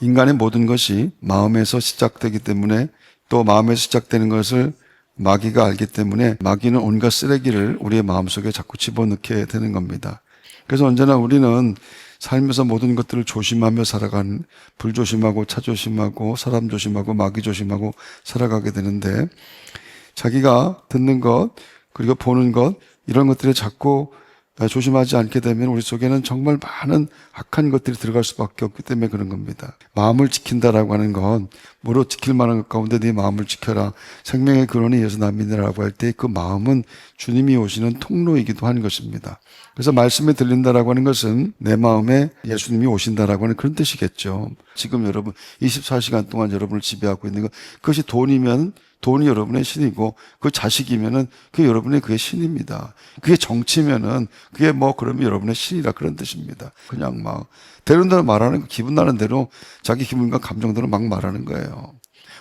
인간의 모든 것이 마음에서 시작되기 때문에 또 마음에서 시작되는 것을 마귀가 알기 때문에 마귀는 온갖 쓰레기를 우리의 마음속에 자꾸 집어넣게 되는 겁니다. 그래서 언제나 우리는 살면서 모든 것들을 조심하며 살아가는 불조심하고 차 조심하고 사람 조심하고 마귀 조심하고 살아가게 되는데 자기가 듣는 것 그리고 보는 것 이런 것들에 자꾸 조심하지 않게 되면 우리 속에는 정말 많은 악한 것들이 들어갈 수밖에 없기 때문에 그런 겁니다. 마음을 지킨다라고 하는 건 뭐로 지킬 만한 것 가운데 네 마음을 지켜라. 생명의 근원이 예수 남이라고 할 때 그 마음은 주님이 오시는 통로이기도 한 것입니다. 그래서 말씀에 들린다라고 하는 것은 내 마음에 예수님이 오신다라고 하는 그런 뜻이겠죠. 지금 여러분 24시간 동안 여러분을 지배하고 있는 것 그것이 돈이면 돈이 여러분의 신이고 그 자식이면은 그 여러분의 그의 신입니다. 그게 정치면은 그게 뭐 그러면 여러분의 신이라 그런 뜻입니다. 그냥 막 되는 대로 말하는 거 기분 나는 대로 자기 기분과 감정대로 막 말하는 거예요.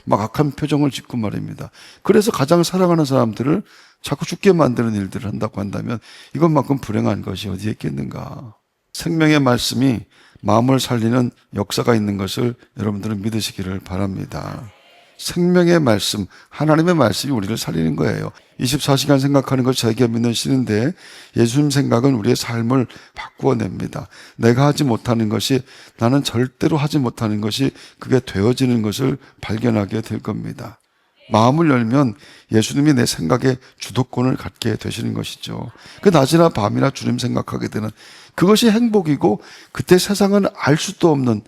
막 악한 표정을 짓고 말입니다. 그래서 가장 사랑하는 사람들을 자꾸 죽게 만드는 일들을 한다고 한다면 이것만큼 불행한 것이 어디에 있겠는가. 생명의 말씀이 마음을 살리는 역사가 있는 것을 여러분들은 믿으시기를 바랍니다. 생명의 말씀, 하나님의 말씀이 우리를 살리는 거예요. 24시간 생각하는 것이 자기가 믿는 신인데 예수님 생각은 우리의 삶을 바꾸어 냅니다. 내가 하지 못하는 것이 나는 절대로 하지 못하는 것이 그게 되어지는 것을 발견하게 될 겁니다. 마음을 열면 예수님이 내 생각에 주도권을 갖게 되시는 것이죠. 그 낮이나 밤이나 주님 생각하게 되는 그것이 행복이고 그때 세상은 알 수도 없는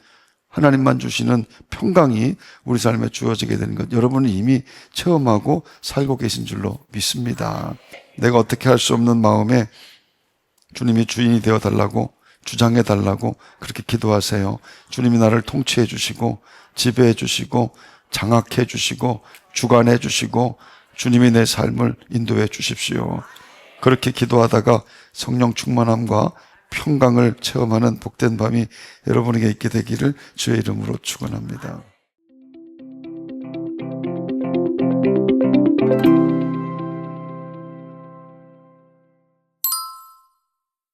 하나님만 주시는 평강이 우리 삶에 주어지게 되는 것 여러분은 이미 체험하고 살고 계신 줄로 믿습니다. 내가 어떻게 할 수 없는 마음에 주님이 주인이 되어 달라고 주장해 달라고 그렇게 기도하세요. 주님이 나를 통치해 주시고 지배해 주시고 장악해 주시고 주관해 주시고 주님이 내 삶을 인도해 주십시오. 그렇게 기도하다가 성령 충만함과 평강을 체험하는 복된 밤이 여러분에게 있게 되기를 주의 이름으로 축원합니다.